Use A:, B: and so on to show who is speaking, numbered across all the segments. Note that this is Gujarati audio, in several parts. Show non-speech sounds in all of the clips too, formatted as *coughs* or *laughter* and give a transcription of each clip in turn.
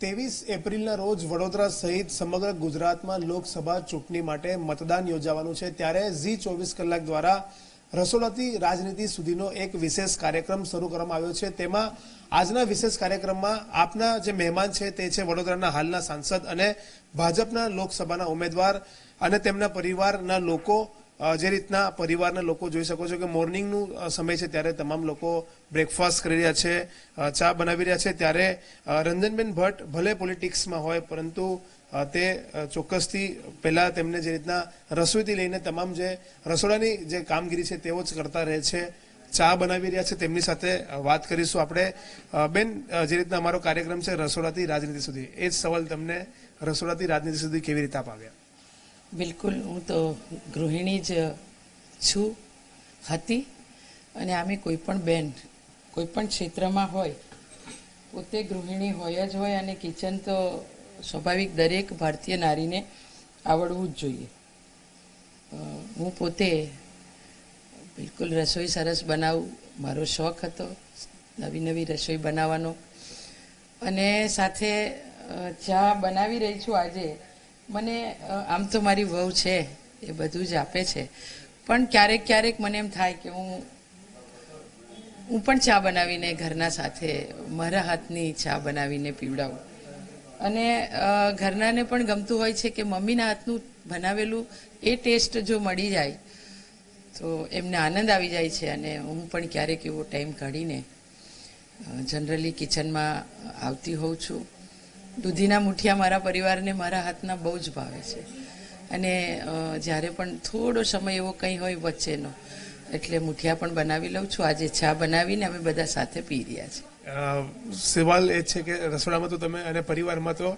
A: ત્રેવીસ એપ્રિલના રોજ વડોદરા સહિત સમગ્ર ગુજરાતમાં લોકસભા ચૂંટણી માટે મતદાન યોજાવાનું છે. ત્યારે ઝી ચોવીસ કલાક દ્વારા રસોડાથી રાજનીતિ સુધીનો એક વિશેષ કાર્યક્રમ શરૂ કરવામાં આવ્યો છે. તેમાં આજના વિશેષ કાર્યક્રમમાં આપના જે મહેમાન છે તે છે વડોદરાના હાલના સાંસદ અને ભાજપના લોકસભાના ઉમેદવાર અને તેમના પરિવારના લોકો જે રીતના પરિવારના લોકો જોઈ શકો છો કે મોર્નિંગનું સમય છે ત્યારે તમામ લોકો બ્રેકફાસ્ટ કરી રહ્યા છે ચા બનાવી રહ્યા છે. ત્યારે રંજનબેન ભટ્ટ ભલે પોલિટિક્સમાં હોય, પરંતુ તે ચોક્કસથી પહેલા તેમને જે રીતના રસોઈથી લઈને તમામ જે રસોડાની જે કામગીરી છે તેઓ જ કરતા રહે છે. ચા બનાવી રહ્યા છે. તેમની સાથે વાત કરીશું આપણે. બેન જે રીતના અમારો કાર્યક્રમ છે રસોડાથી રાજનીતિ સુધી. એ જ સવાલ તમને રસોડાથી રાજનીતિ સુધી કેવી રીતે આપ આવ્યા?
B: બિલકુલ, હું તો ગૃહિણી જ છું, હતી અને આમે કોઈ પણ બેન કોઈ પણ ક્ષેત્રમાં હોય, પોતે ગૃહિણી હોય જ હોય અને કિચન તો સ્વાભાવિક દરેક ભારતીય નારીને આવડવું જ જોઈએ. હું પોતે બિલકુલ રસોઈ સરસ બનાવું, મારો શોખ હતો નવી નવી રસોઈ બનાવવાનો. અને સાથે ચા બનાવી રહી છું આજે. મને આમ તો મારી વહુ છે, એ બધું જ આપે છે. પણ ક્યારેક ક્યારેક મને એમ થાય કે હું હું પણ ચા બનાવીને ઘરના સાથે, મારા હાથની ચા બનાવીને પીવડાવું. અને ઘરનાને પણ ગમતું હોય છે કે મમ્મીના હાથનું બનાવેલું એ ટેસ્ટ જો મળી જાય, તો એમને આનંદ આવી જાય છે અને હું પણ ક્યારેક એવો ટાઈમ કાઢીને જનરલી કિચનમાં આવતી હોઉં છું. દૂધીના મુઠિયા મારા પરિવારને મારા હાથના બહુ જ ભાવે છે. અને જ્યારે પણ થોડો સમય એવો કંઈ હોય વચ્ચેનો એટલે મુઠિયા પણ બનાવી લઉં છું. આજે ચા બનાવીને અમે બધા સાથે પી રહ્યા છીએ
A: સવાલ એ છે કે રસોડામાં તો તમે અને પરિવારમાં તો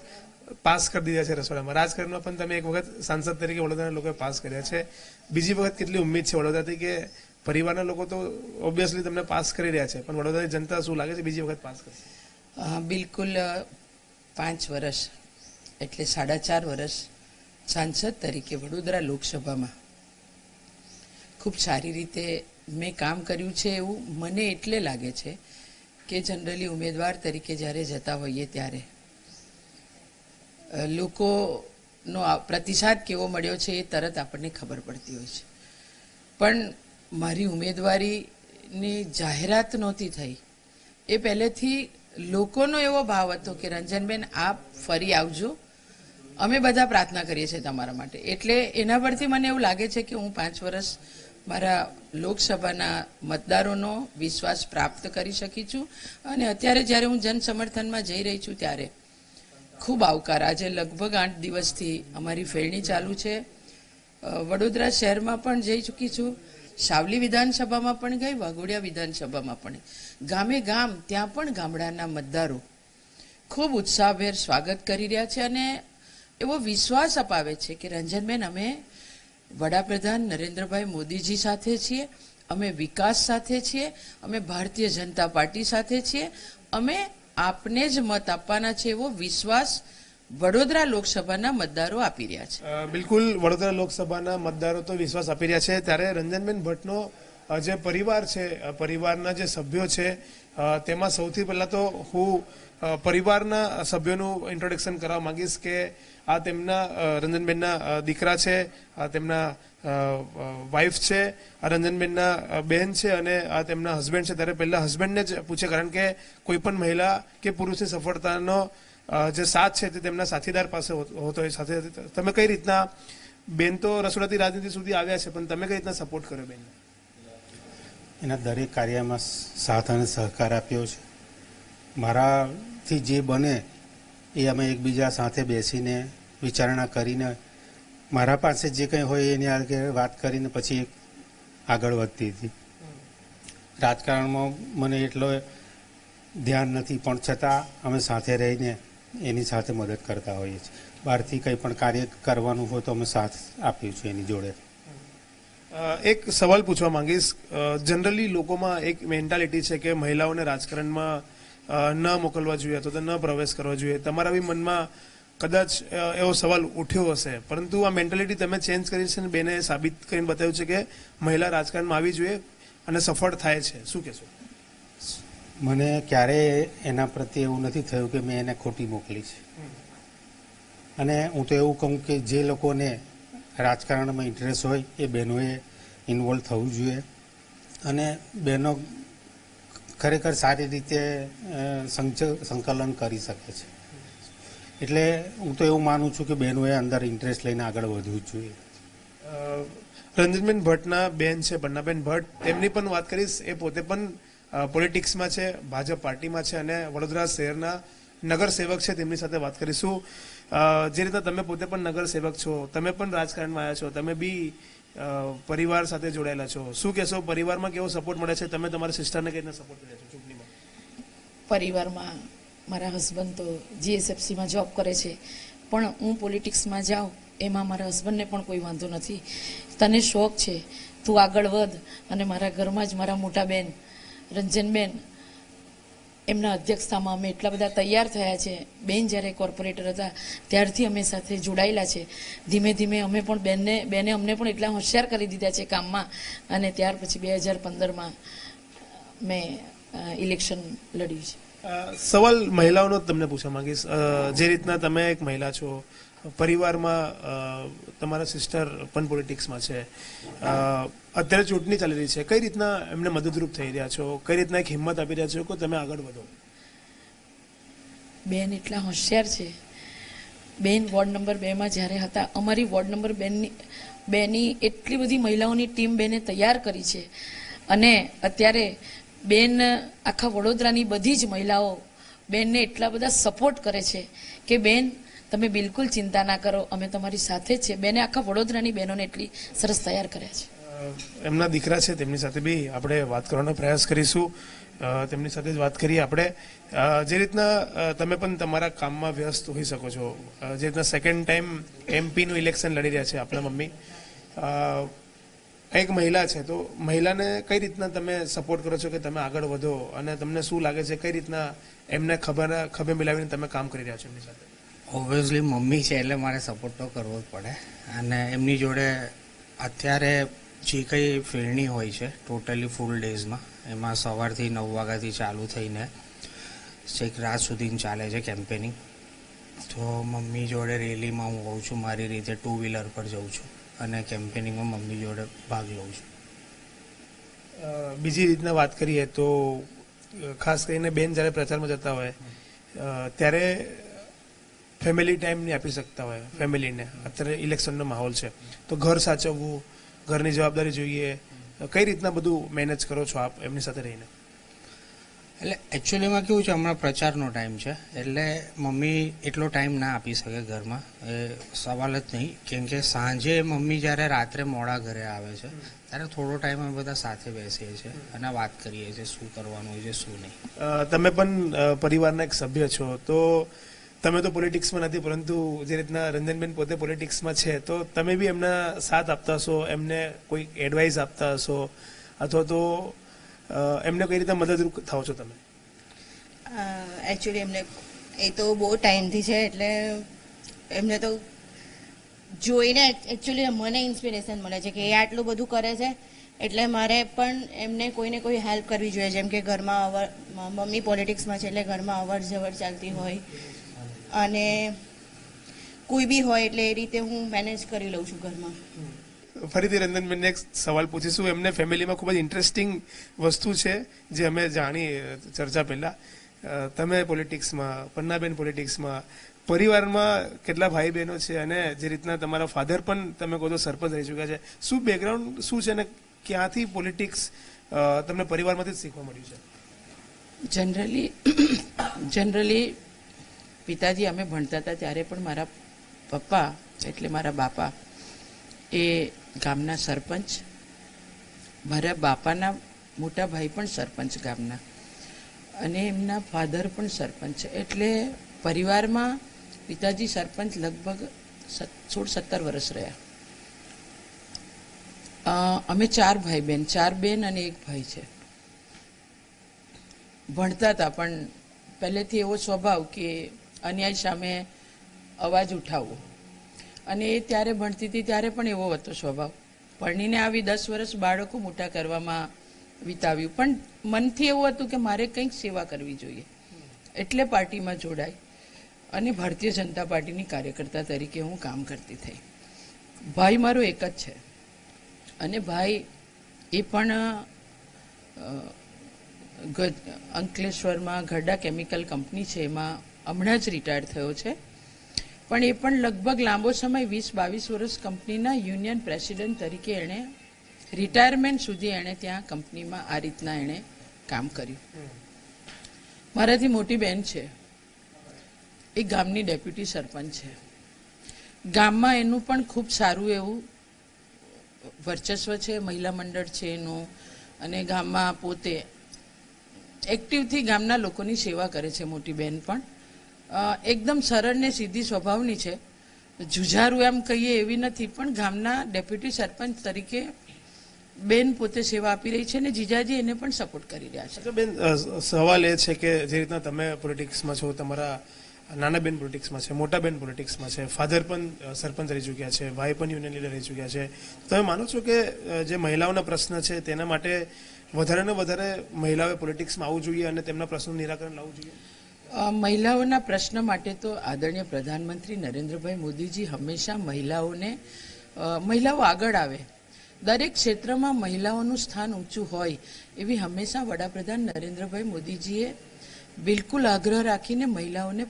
A: પાસ કરી દીધા છે રસોડામાં. રાજકારણમાં પણ તમે એક વખત સાંસદ તરીકે વડોદરાના લોકોએ પાસ કર્યા છે. બીજી વખત કેટલી ઉમ્મીદ છે વડોદરાથી કે પરિવારના લોકો તો ઓબ્વિયસલી તમને પાસ કરી રહ્યા છે. પણ વડોદરાની જનતા શું લાગે છે? બીજી વખત પાસ કરશે.
B: બિલકુલ પાંચ વર્ષ એટલે સાડા ચાર વર્ષ સાંસદ તરીકે વડોદરા લોકસભામાં. ખૂબ સારી રીતે મેં કામ કર્યું છે એવું મને એટલે લાગે છે કે જનરલી ઉમેદવાર તરીકે જ્યારે જતા હોઈએ ત્યારે. લોકોનો પ્રતિસાદ કેવો મળ્યો છે એ તરત આપણને ખબર પડતી હોય છે. પણ મારી ઉમેદવારીની જાહેરાત નહોતી થઈ. એ પહેલેથી લોકોનો એવો ભાવ હતો કે, રંજનબેન, આપ ફરી આવજો. અમે બધા પ્રાર્થના કરીએ છીએ તમારા માટે. એટલે એના પરથી મને એવું લાગે છે કે હું પાંચ વર્ષ મારા લોકસભાના મતદારોનો વિશ્વાસ પ્રાપ્ત કરી શકી છું. અને અત્યારે જ્યારે હું જન સમર્થનમાં જઈ રહી છું ત્યારે ખૂબ આવકાર. આજે લગભગ આઠ દિવસથી અમારી ફેરણી ચાલુ છે. વડોદરા શહેરમાં પણ જઈ ચૂકી છું. સાવલી વિધાનસભામાં પણ ગઈ, વાઘોડિયા વિધાનસભામાં પણ ગામે ગામ, ત્યાં પણ ગામડાના મતદારો ખૂબ ઉત્સાહભેર સ્વાગત કરી રહ્યા છે અને એવો વિશ્વાસ અપાવે છે કે રંજનબેન અમે વડાપ્રધાન નરેન્દ્રભાઈ મોદીજી સાથે છીએ, અમે વિકાસ સાથે છીએ, અમે ભારતીય જનતા પાર્ટી સાથે છીએ, અમે આપને જ મત આપવાના છે એવો વિશ્વાસ વડોદરા લોકસભાના મતદારો આપી રહ્યા છે.
A: બિલકુલ, વડોદરા લોકસભાના મતદારો તો વિશ્વાસ આપી રહ્યા છે. ત્યારે રંજનબેન ભટ્ટનો જે પરિવાર છે પરિવારના જે સભ્યો છે તેમાં સૌથી પહેલા તો હું પરિવારના સભ્યોનું ઇન્ટ્રોડક્શન કરવા માંગીશ કે આ તેમના રંજનબેનના દીકરા છે, આ તેમના વાઈફ છે, આ રંજનબેનના બહેન છે અને આ તેમના હસબન્ડ છે. ત્યારે પહેલાં હસબન્ડને જ પૂછે, કારણ કે કોઈ પણ મહિલા કે પુરુષની સફળતાનો જે સાથ છે તે તેમના સાથીદાર પાસે હોતો હોય. સાથે તમે કઈ રીતના બેન તો રસોડાથી રાજનીતિ સુધી આવ્યા છે, પણ તમે કઈ રીતના સપોર્ટ કર્યો બેન
C: એના દરેક કાર્યમાં સાથ અને સહકાર આપ્યો છે. મારાથી જે બને એ અમે એકબીજા સાથે બેસીને વિચારણા કરીને મારા પાસે જે કંઈ હોય એની આગળ વાત કરીને પછી આગળ વધતી હતી. રાજકારણમાં મને એટલો ધ્યાન નથી, પણ છતાં અમે સાથે રહીને એની સાથે મદદ કરતા હોઈએ છીએ. બહારથી કંઈ પણ કાર્ય કરવાનું હોય તો અમે સાથ આપીએ છીએ એની જોડે.
A: એક સવાલ પૂછવા માંગીશ. જનરલી લોકોમાં એક મેન્ટાલિટી છે કે મહિલાઓને રાજકારણમાં ન મોકલવા જોઈએ અથવા તો ન પ્રવેશ કરવા જોઈએ. તમારા બી મનમાં કદાચ એવો સવાલ ઉઠ્યો હશે. પરંતુ આ મેન્ટાલિટી તમે ચેન્જ કરી છે અને બેને સાબિત કરીને બતાવ્યું છે કે મહિલા રાજકારણમાં આવી જોઈએ અને સફળ થાય છે. શું કહેશો?
C: મને ક્યારેય એના પ્રત્યે એવું નથી થયું કે મેં એને ખોટી મોકલી છે. અને હું તો એવું કહું કે જે લોકોને રાજકારણમાં ઇન્ટરેસ્ટ હોય, એ બહેનોએ ઇન્વોલ્વ થવું જોઈએ. અને બહેનો ખરેખર સારી રીતે સંકલન કરી શકે છે. એટલે હું તો એવું માનું છું કે બહેનોએ અંદર ઇન્ટરેસ્ટ લઈને આગળ વધવું જોઈએ.
A: રંજનબેન ભટ્ટના બેન છે બન્નાબેન ભટ્ટ. તેમની પણ વાત કરીશ, એ પોતે પણ પોલિટિક્સમાં છે, ભાજપ પાર્ટીમાં છે અને વડોદરા શહેરના નગરસેવક છે, તેમની સાથે વાત કરીશું. જે રીતે તમે પોતે પણ નગરસેવક છો, તમે પણ રાજકારણમાં આવ્યા છો, તમે બી પરિવાર સાથે જોડાયેલા છો. શું કહેશો, પરિવારમાં કેવો સપોર્ટ મળે છે? તમે તમારા સિસ્ટરને કઈ રીતે સપોર્ટ કર્યા છો ચૂંટણીમાં?
D: પરિવારમાં મારા હસબન્ડ તો જીએસએફસીમાં જોબ કરે છે. પણ હું પોલિટિક્સમાં જાઉં, એમાં મારા હસબન્ડને પણ કોઈ વાંધો નથી. તને શોખ છે, તું આગળ વધ અને મારા ઘરમાં જ મારા મોટા બેન રંજનબેન એમના અધ્યક્ષતામાં અમે એટલા બધા તૈયાર થયા છે. બેન જ્યારે કોર્પોરેટર હતા, ત્યારથી અમે સાથે જોડાયેલા છે. ધીમે ધીમે અમે પણ બેનને, બેને અમને પણ એટલા હોશિયાર કરી દીધા છે કામમાં. અને ત્યાર પછી બે હજાર પંદરમાં મેં ઇલેક્શન લડ્યું છે.
A: સવાલ મહિલાઓનો તમને પૂછવા માંગીશ. જે રીતના તમે એક મહિલા છો, પરિવારમાં તમારા સિસ્ટર પણ પોલિટિક્સમાં છે. અત્યારે ચૂંટણી ચાલી રહી છે. કઈ રીતના એમને મદદરૂપ થઈ રહ્યા છો? કઈ રીતના એક હિંમત આપી રહ્યા છો કે તમે આગળ વધો?
D: બેન એટલા હોશિયાર છે. બેન વોર્ડ નંબર બેમાં જ્યારે હતા, અમારી વોર્ડ નંબર બેનની, બેની એટલી બધી મહિલાઓની ટીમ બેને તૈયાર કરી છે. અને અત્યારે બેન, આખા વડોદરાની બધી જ મહિલાઓ બેનને એટલા બધા સપોર્ટ કરે છે કે બેન, તમે બિલકુલ ચિંતા ના કરો, અમે તમારી સાથે છે. બેને આખા વડોદરાની બહેનોને એટલી સરસ તૈયાર કર્યા છે.
A: એમના દીકરા છે, તેમની સાથે બી આપણે વાત કરવાનો પ્રયાસ કરીશું. તેમની સાથે જ વાત કરીએ આપણે. જે રીતના તમે પણ તમારા કામમાં વ્યસ્ત હોઈ શકો છો. જે રીતના સેકન્ડ ટાઈમ એમપીનું ઇલેક્શન લડી રહ્યા છે આપણા મમ્મી. એક મહિલા છે, તો મહિલાને કઈ રીતના તમે સપોર્ટ કરો છો કે તમે આગળ વધો? અને તમને શું લાગે છે, કઈ રીતના એમને ખબર, ખભે મિલાવીને તમે કામ કરી રહ્યા છો એમની સાથે?
E: ઓબ્વિયસલી મમ્મી છે એટલે મારે સપોર્ટ તો કરવો જ પડે. અને એમની જોડે અત્યારે જે કંઈ ફેરણી હોય છે ટોટલી ફૂલ ડેઝમાં એમાં સવારથી નવ વાગ્યાથી ચાલુ થઈને છેક રાત સુધી ચાલે છે કેમ્પેનિંગ તો મમ્મી જોડે રેલીમાં હું હોઉં છું, મારી રીતે ટુ વ્હીલર પર જઉં છું. અને કેમ્પેનિંગમાં મમ્મી જોડે ભાગ લઉં છું.
A: બીજી રીતના વાત કરીએ તો ખાસ કરીને બેન જ્યારે પ્રચારમાં જતા હોય ત્યારે ફેમિલી ટાઈમ નહીં આપી શકતા હોય, ફેમિલીને. અત્યારે ઇલેક્શનનો માહોલ છે. તો ઘર સાચવવું, ઘરની જવાબદારી જોઈએ. કઈ રીતના બધું મેનેજ કરો છો આપ એમની સાથે રહીને?
E: એટલે એકચ્યુઅલીમાં કેવું છે, હમણાં પ્રચારનો ટાઈમ છે. એટલે મમ્મી એટલો ટાઈમ ના આપી શકે ઘરમાં. એ સવાલ જ નહીં. કેમ કે સાંજે મમ્મી જ્યારે રાત્રે મોડા ઘરે આવે છે, ત્યારે થોડો ટાઈમ અમે બધા સાથે બેસીએ છીએ અને વાત કરીએ છીએ શું કરવાનું હોય છે, શું નહીં.
A: તમે પણ પરિવારના એક સભ્ય છો. તો તમે તો પોલિટિક્સમાં નથી, પરંતુ જે રીતના રંજનબેન પોતે પોલિટિક્સમાં છે, તો તમે બી એમના સાથ આપતા હશો, એમને કોઈ એડવાઇસ આપતા હશો, અથવા તો એમને કઈ રીતે મદદરૂપ થાવ છો તમે?
F: એકચ્યુઅલી એમને એ તો બહુ ટાઈમથી છે, એટલે એમને તો જોઈને એકચ્યુઅલી મને ઇન્સ્પિરેશન મળે છે કે એ આટલું બધું કરે છે, એટલે મારે પણ એમને કોઈને કોઈ હેલ્પ કરવી જોઈએ, જેમ કે ઘરમાં અવર, મમ્મી પોલિટિક્સમાં છે એટલે ઘરમાં અવર જવર ચાલતી હોય. અને કોઈ બી હોય એટલે એ રીતે હું મેનેજ કરી લઉં છું ઘરમાં.
A: ફરીથી રંજનબેનને એક સવાલ પૂછીશું. એમને ફેમિલીમાં ખૂબ જ ઇન્ટરેસ્ટિંગ વસ્તુ છે, જે અમે જાણી ચર્ચા પહેલા. તમે પોલિટિક્સમાં, પન્નાબેન પોલિટિક્સમાં, પરિવારમાં કેટલા ભાઈ બહેનો છે અને જે રીતના તમારા ફાધર પણ તમે કહો તો સરપંચ રહી ચૂક્યા છે. શું બેકગ્રાઉન્ડ શું છે અને ક્યાંથી પોલિટિક્સ તમને પરિવારમાંથી જ શીખવા મળ્યું છે?
B: જનરલી જનરલી *coughs* પિતાજી અમે ભણતા હતા ત્યારે પણ મારા પપ્પા, એટલે મારા બાપા, એ ગામના સરપંચ. મારા બાપાના મોટા ભાઈ પણ સરપંચ ગામના. અને એમના ફાધર પણ સરપંચ છે. એટલે પરિવારમાં પિતાજી સરપંચ લગભગ સોળ સત્તર વર્ષ રહ્યા. અમે ચાર ભાઈ બેન ચાર બેન અને એક ભાઈ છે. ભણતા હતા પણ પહેલેથી એવો સ્વભાવ કે અન્યાય સામે અવાજ ઉઠાવવો. અને એ ત્યારે ભણતી હતી ત્યારે પણ એવો હતો સ્વભાવ. ભણીને આવી દસ વર્ષ બાળકો મોટા કરવામાં વિતાવ્યું. પણ મનથી એવું હતું કે મારે કંઈક સેવા કરવી જોઈએ. એટલે પાર્ટીમાં જોડાઈ અને ભારતીય જનતા પાર્ટીની કાર્યકર્તા તરીકે હું કામ કરતી થઈ. ભાઈ મારો એક જ છે. અને ભાઈ એ પણ અંકલેશ્વરમાં ઘરડા કેમિકલ કંપની છે. એમાં હમણાં જ રિટાયર થયો છે. પણ એ પણ લગભગ લાંબો સમય, વીસ બાવીસ વર્ષ કંપનીના યુનિયન પ્રેસિડેન્ટ તરીકે એણે રિટાયરમેન્ટ સુધી એણે ત્યાં કંપનીમાં આ રીતના એણે કામ કર્યું. મારાથી મોટી બેન છે. એ ગામની ડેપ્યુટી સરપંચ છે. ગામમાં એનું પણ ખૂબ સારું એવું વર્ચસ્વ છે, મહિલા મંડળ છે એનું, અને ગામમાં પોતે એક્ટિવથી ગામના લોકોની સેવા કરે છે મોટી બેન પણ. એકદમ સરળ ને સીધી સ્વભાવની છે. જુઝારું એમ કહીએ એવી નથી, પણ ગામના ડેપ્યુટી સરપંચ તરીકે બેન પોતે સેવા આપી રહી છે અને જીજાજી એને પણ સપોર્ટ કરી રહ્યા છે.
A: બેન સવાલ એ છે કે જે રીતના તમે પોલિટિક્સમાં છો તમારા નાના બેન પોલિટિક્સમાં છે મોટા બેન પોલિટિક્સમાં છે ફાધર પણ સરપંચ રહી ચૂક્યા છે ભાઈ પણ યુનિયન લીડર રહી ચૂક્યા છે. તમે માનો છો કે જે મહિલાઓના પ્રશ્ન છે તેના માટે વધારે ને વધારે મહિલાઓએ પોલિટિક્સમાં આવવું જોઈએ અને તેમના પ્રશ્નનું નિરાકરણ લાવવું જોઈએ?
B: મહિલાઓના પ્રશ્ન માટે તો આદરણીય પ્રધાનમંત્રી નરેન્દ્રભાઈ મોદીજી હંમેશા મહિલાઓને મહિલાઓ આગળ આવે. દરેક ક્ષેત્રમાં મહિલાઓનું સ્થાન ઊંચું હોય, એવી હંમેશા વડાપ્રધાન નરેન્દ્રભાઈ મોદીજીએ બિલકુલ આગ્રહ રાખીને મહિલાઓને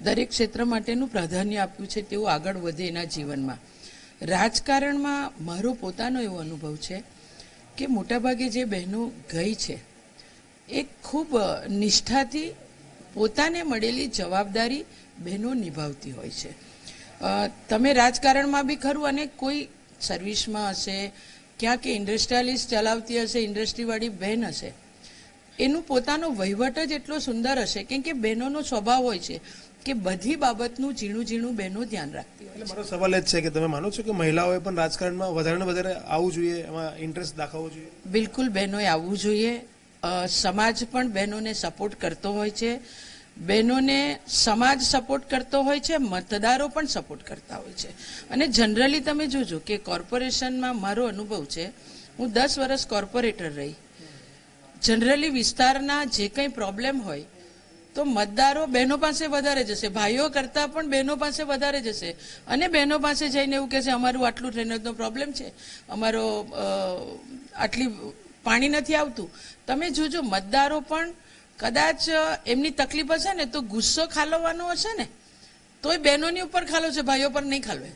B: દરેક ક્ષેત્ર માટેનું પ્રાધાન્ય આપ્યું છે, તેઓ આગળ વધે એના જીવનમાં. રાજકારણમાં મારો પોતાનો એવો અનુભવ છે કે મોટાભાગે જે બહેનો ગઈ છે, એ ખૂબ નિષ્ઠાથી પોતાને મળેલી જવાબદારી બહેનો નિભાવતી હોય છે. તમે રાજકારણમાં બી ખરું અને કોઈ સર્વિસમાં હશે ક્યાંક ઇન્ડસ્ટ્રીયાલિસ્ટ ચલાવતી હશે ઇન્ડસ્ટ્રીવાળી બહેન હશે. એનું પોતાનો વહીવટ જ એટલો સુંદર હશે કેમ કે બહેનોનો સ્વભાવ હોય છે કે બધી બાબતનું ઝીણું ઝીણું બહેનો ધ્યાન રાખતી હોય
A: એટલે મારો સવાલ એ જ છે કે તમે માનો છો કે મહિલાઓએ પણ રાજકારણમાં વધારે ને વધારે આવવું જોઈએ એમાં ઇન્ટરેસ્ટ દાખવવો જોઈએ?
B: બિલકુલ બહેનોએ આવવું જોઈએ. સમાજ પણ બહેનોને સપોર્ટ કરતો હોય છે. બહેનોને સમાજ સપોર્ટ કરતો હોય છે, મતદારો પણ સપોર્ટ કરતા હોય છે. અને જનરલી તમે જોજો કે કોર્પોરેશનમાં મારો અનુભવ છે, હું દસ વર્ષ કોર્પોરેટર રહી. જનરલી વિસ્તારના જે કંઈ પ્રોબ્લેમ હોય, તો મતદારો બહેનો પાસે વધારે જશે. ભાઈઓ કરતાં પણ બહેનો પાસે વધારે જશે. અને બહેનો પાસે જઈને એવું કહેશે, અમારું આટલું ડ્રેનેજનો પ્રોબ્લેમ છે. અમારો આટલી પાણી નથી આવતું. તમે જોજો, મતદારો પણ કદાચ એમની તકલીફ હશે ને તો ગુસ્સો ખાલવવાનો હશે ને? તોય બહેનોની ઉપર ખાલો છે, ભાઈઓ પર નહીં ખાલવે.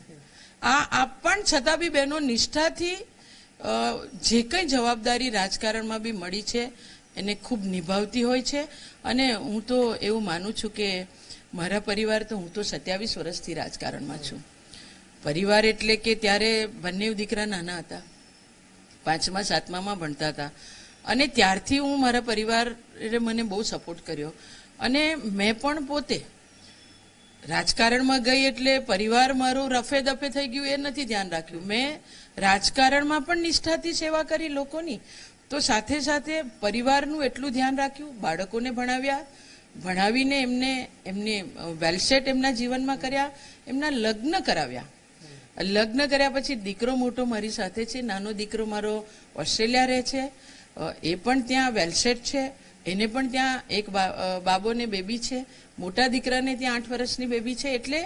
B: આ આ પણ છતાં બી બહેનો નિષ્ઠાથી જે કંઈ જવાબદારી રાજકારણમાં બી મળી છે, એને ખૂબ નિભાવતી હોય છે. અને હું તો એવું માનું છું કે મારા પરિવાર તો હું તો સત્યાવીસ વર્ષથી રાજકારણમાં છું. પરિવાર એટલે કે ત્યારે બંને દીકરા નાના હતા. પાંચમા, સાતમામાં ભણતા હતા. અને ત્યારથી હું મારા પરિવારે મને બહુ સપોર્ટ કર્યો. અને મેં પણ પોતે રાજકારણમાં ગઈ એટલે પરિવાર મારું રફે દફે થઈ ગયું એ નથી ધ્યાન રાખ્યું. મેં રાજકારણમાં પણ નિષ્ઠાથી સેવા કરી લોકોની. તો સાથે સાથે પરિવારનું એટલું ધ્યાન રાખ્યું, બાળકોને ભણાવ્યા, ભણાવીને એમને એમને વેલસેટ એમના જીવનમાં કર્યા, એમના લગ્ન કરાવ્યા. લગ્ન કર્યા પછી દીકરો મોટો મારી સાથે છે, નાનો દીકરો મારો ઓસ્ટ્રેલિયા રહે છે. એ પણ ત્યાં વેલસેટ છે. એને પણ ત્યાં એક બાબોને બેબી છે. મોટા દીકરાને ત્યાં આઠ વર્ષની બેબી છે એટલે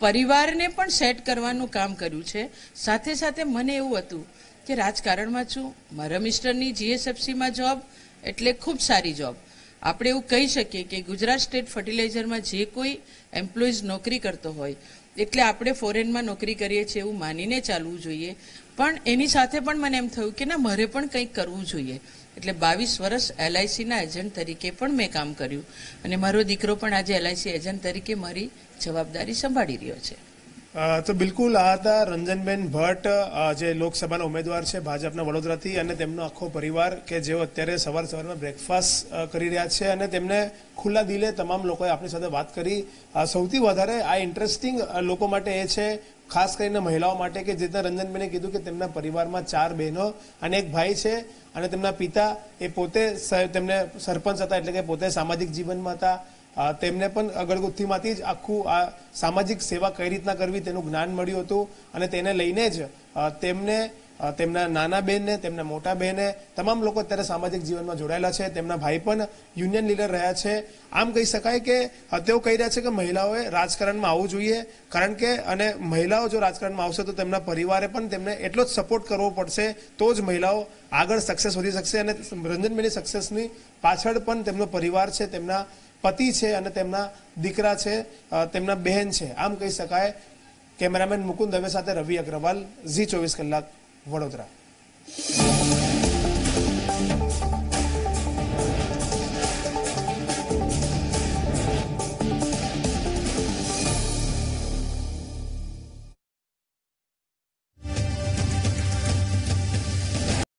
B: પરિવારને પણ સેટ કરવાનું કામ કર્યું છે. સાથે સાથે મને એવું હતું કે રાજકારણમાં છું. મારા મિસ્ટરની જીએસએફસીમાં જોબ એટલે ખૂબ સારી જોબ આપણે એવું કહી શકીએ કે ગુજરાત સ્ટેટ ફર્ટિલાઇઝરમાં જે કોઈ એમ્પ્લોઈઝ નોકરી કરતો હોય, એટલે આપણે ફોરેનમાં નોકરી કરીએ છીએ એવું માનીને ચાલવું જોઈએ. પણ એની સાથે પણ મને એમ થયું કે ના, મારે પણ કંઈક કરવું જોઈએ. એટલે બાવીસ વર્ષ એલઆઈસીના એજન્ટ તરીકે પણ મેં કામ કર્યું. અને મારો દીકરો પણ આજે એલઆઈસી એજન્ટ તરીકે મારી જવાબદારી સંભાળી રહ્યો છે.
A: તો બિલકુલ આ હતા રંજનબેન ભટ્ટ જે લોકસભાના ઉમેદવાર છે ભાજપના વડોદરાથી અને તેમનો આખો પરિવાર કે જેઓ અત્યારે સવાર સવારમાં બ્રેકફાસ્ટ કરી રહ્યા છે અને તેમને ખુલ્લા દિલે તમામ લોકોએ આપણી સાથે વાત કરી. સૌથી વધારે આ ઇન્ટરેસ્ટિંગ લોકો માટે એ છે ખાસ કરીને મહિલાઓ માટે કે જે રીતના રંજનબેને કીધું કે તેમના પરિવારમાં ચાર બહેનો અને એક ભાઈ છે અને તેમના પિતા એ પોતે તેમને સરપંચ હતા એટલે કે પોતે સામાજિક જીવનમાં હતા. તેમને પણ અગરગુથ્થીમાંથી જ આખું આ સામાજિક સેવા કઈ રીતના કરવી તેનું જ્ઞાન મળ્યું હતું અને તેને લઈને જ તેમને તેમના નાના બહેનને તેમના મોટા બહેને તમામ લોકો અત્યારે સામાજિક જીવનમાં જોડાયેલા છે, તેમના ભાઈ પણ યુનિયન લીડર રહ્યા છે. આમ કહી શકાય કે તેઓ કહી રહ્યા છે કે મહિલાઓએ રાજકારણમાં આવવું જોઈએ, કારણ કે અને મહિલાઓ જો રાજકારણમાં આવશે તો તેમના પરિવારે પણ તેમને એટલો જ સપોર્ટ કરવો પડશે, તો જ મહિલાઓ આગળ સક્સેસ વધી શકશે અને રંજનબેનની સક્સેસની પાછળ પણ તેમનો પરિવાર છે, તેમના પતિ છે અને તેમના દીકરા છે તેમના બહેન છે. આમ કહી શકાય. કેમેરામેન મુકુંદ દવે સાથે રવિ અગ્રવાલ, ઝી ચોવીસ કલાક. વડોદરા